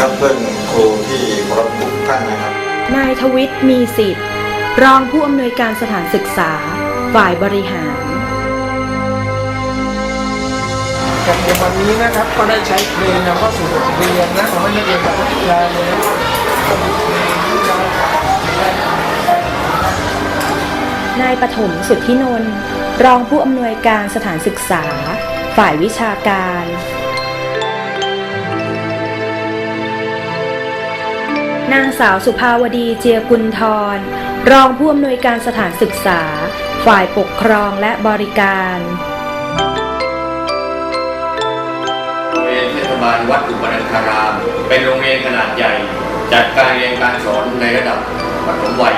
ครับเพื่อนครูที่เคารพทุกท่านนะครับ นายทวิตมีสิทธิ์ รองผู้อำนวยการสถานศึกษา ฝ่ายบริหาร กับในวันนี้นะครับก็ได้ใช้เพลงนำเข้าสู่บทเรียนนะของนักเรียนกับนักกีฬาเลยนะก็มีเพลงที่เรานายปฐมสุทธินนท์รองผู้อำนวยการสถานศึกษา ฝ่ายวิชาการ นางสาวสุภาวดีเจียกุลทร รองผู้อำนวยการสถานศึกษา ฝ่ายปกครองและบริการโรงเรียนเทศบาลวัดอุปนันธาราม เป็นโรงเรียนขนาดใหญ่ จัดการเรียนการสอนในระดับปฐมวัย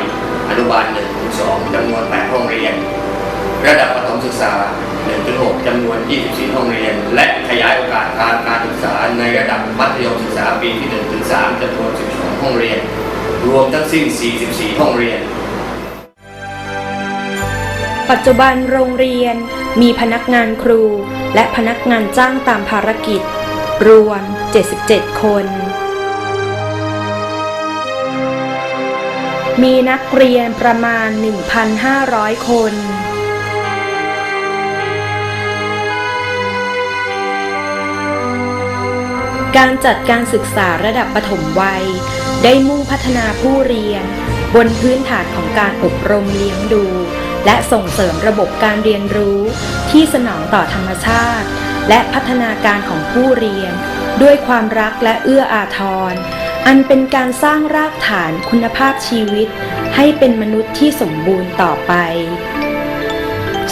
อนุบาล1ถึง2จำนวน 8 ห้องเรียน ระดับประถมศึกษา1ถึง6จำนวน 24 ห้องเรียน และขยายโอกาสทางการศึกษาในระดับมัธยมศึกษาปีที่1ถึง3จำนวน12 ห้องเรียน รวมทั้งสิ้น 44 ห้องเรียน ปัจจุบันโรงเรียนมีพนักงานครู และพนักงานจ้างตามภารกิจ รวม 77 คน มีนักเรียนประมาณ 1,500 คน การจัดการศึกษาระดับปฐมวัย ได้มุ่งพัฒนาผู้เรียน บนพื้นฐานของการอบรมเลี้ยงดู และส่งเสริมระบบการเรียนรู้ ที่สนองต่อธรรมชาติ และพัฒนาการของผู้เรียน ด้วยความรักและเอื้ออาทร อันเป็นการสร้างรากฐานคุณภาพชีวิต ให้เป็นมนุษย์ที่สมบูรณ์ต่อไป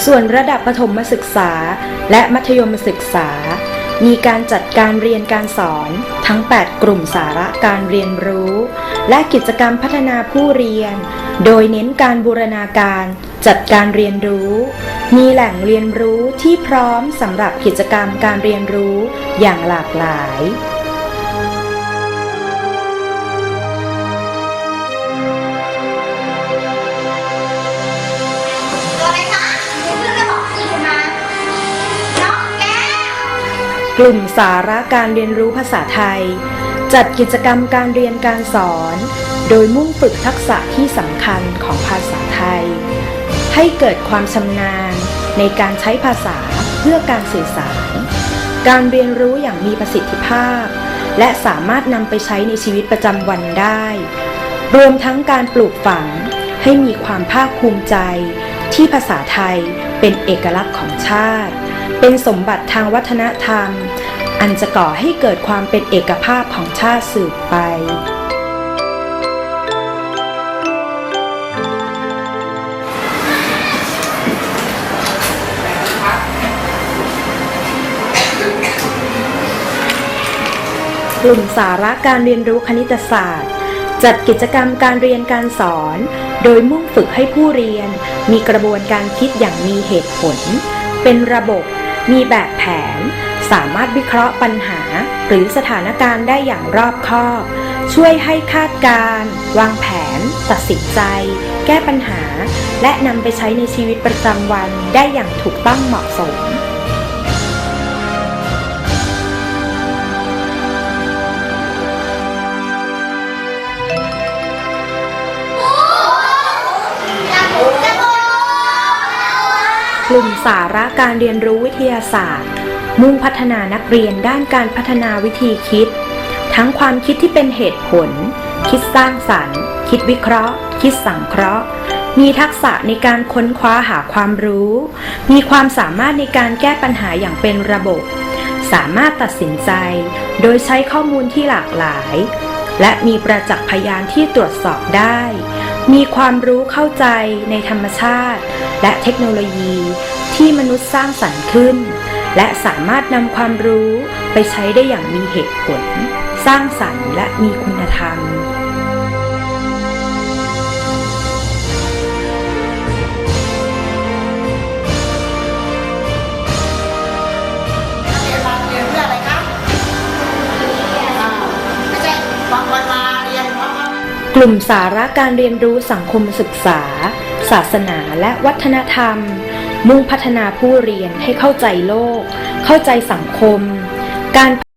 ส่วนระดับประถมศึกษา และมัธยมศึกษา มีการจัดการเรียนการสอนทั้ง 8 กลุ่มสาระการเรียนรู้ และกิจกรรมพัฒนาผู้เรียน โดยเน้นการบูรณาการจัดการเรียนรู้ มีแหล่งเรียนรู้ที่พร้อมสำหรับกิจกรรมการเรียนรู้อย่างหลากหลาย กลุ่มสาระการเรียนรู้ภาษาไทย จัดกิจกรรมการเรียนการสอน โดยมุ่งฝึกทักษะที่สำคัญของภาษาไทย ให้เกิดความชำนาญในการใช้ภาษาเพื่อการสื่อสาร การเรียนรู้อย่างมีประสิทธิภาพ และสามารถนำไปใช้ในชีวิตประจำวันได้ รวมทั้งการปลูกฝังให้มีความภาคภูมิใจ ที่ภาษาไทยเป็นเอกลักษณ์ของชาติ เป็นสมบัติทางวัฒนธรรม อันจะก่อให้เกิดความเป็นเอกภาพของชาติสืบไปกลุ่มสาระการเรียนรู้คณิตศาสตร์ จัดกิจกรรมการเรียนการสอน โดยมุ่งฝึกให้ผู้เรียน มีกระบวนการคิดอย่างมีเหตุผล เป็นระบบ มีแบบแผน สามารถวิเคราะห์ปัญหา หรือสถานการณ์ได้อย่างรอบคอบ ช่วยให้คาดการ วางแผน ตัดสินใจ แก้ปัญหา และนำไปใช้ในชีวิตประจำวันได้อย่างถูกต้องเหมาะสม กลุ่มสาระการเรียนรู้วิทยาศาสตร์ มุ่งพัฒนานักเรียนด้านการพัฒนาวิธีคิด ทั้งความคิดที่เป็นเหตุผล คิดสร้างสรรค์ คิดวิเคราะห์ คิดสังเคราะห์ มีทักษะในการค้นคว้าหาความรู้ มีความสามารถในการแก้ปัญหาอย่างเป็นระบบ สามารถตัดสินใจ โดยใช้ข้อมูลที่หลากหลาย และมีประจักษ์พยานที่ตรวจสอบได้ มีความรู้เข้าใจในธรรมชาติ และเทคโนโลยีที่มนุษย์สร้างสรรค์ขึ้น และสามารถนำความรู้ไปใช้ได้อย่างมีเหตุผล สร้างสรรค์และมีคุณธรรม ลุ่มสาระการเรียนรู้สังคมศึกษา ศาสนาและวัฒนธรรม มุ่งพัฒนาผู้เรียนให้เข้าใจโลก เข้าใจสังคม การ